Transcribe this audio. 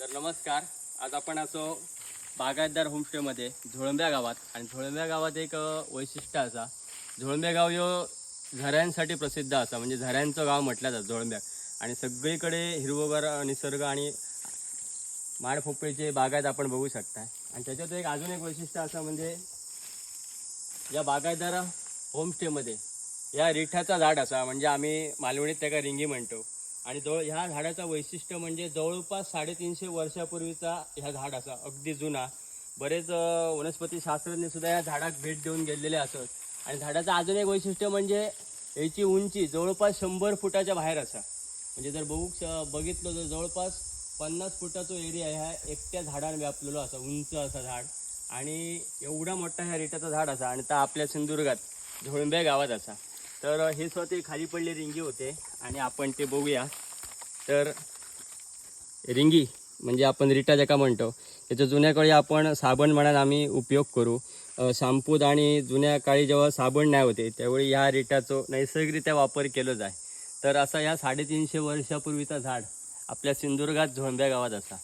तर नमस्कार. आज आपण असो बागायतदार होमस्टेमध्ये झोळंब्या गावात आणि झोळंब्या गावात एक वैशिष्ट्य असा. झोळंब्या गाव ह्यो झऱ्यांसाठी प्रसिद्ध असा. म्हणजे झऱ्यांचं गाव म्हटलं जातं झोळंब्या. आणि सगळीकडे हिरवगार निसर्ग आणि माडफोपळीचे बागायत आपण बघू शकता आणि त्याच्यात एक अजून एक वैशिष्ट्य असं म्हणजे या बागायतदार होमस्टेमध्ये या रिठाचा झाड असा. म्हणजे आम्ही मालवणीत त्याला रिंगी म्हणतो. आणि जवळ ह्या झाडाचं वैशिष्ट्य म्हणजे जवळपास साडेतीनशे वर्षापूर्वीचा ह्या झाड असा अगदी जुना. बरेच वनस्पती शास्त्रज्ञ सुद्धा या झाडाक भेट देऊन गेलेले असत. आणि झाडाचं अजून एक वैशिष्ट्य म्हणजे याची उंची जवळपास शंभर फुटाच्या बाहेर असा. म्हणजे जर बघू बघितलं तर जवळपास पन्नास फुटाचा एरिया ह्या एकट्या झाडाने व्यापलेलो असा उंच असा झाड. आणि एवढा मोठा ह्या रेटाचा झाड असा आणि तो आपल्या सिंधुदुर्गात झोळंबे गावात असा. तर हे स्वतः खाली पडले रिंगी होते आणि आपण ते बघूया. तर रिंगी म्हणजे आपण रिटा ज्याका म्हणतो त्याच्या जुन्या काळी आपण साबण म्हणून आम्ही उपयोग करू. शाम्पूत आणि जुन्या काळी जेव्हा साबण नाही होते त्यावेळी ह्या रिटाचो नैसर्गिकरित्या वापर केलो जाय. तर असा ह्या साडेतीनशे वर्षापूर्वीचा झाड आपल्या सिंधुदुर्गात झोंब्या गावात असा.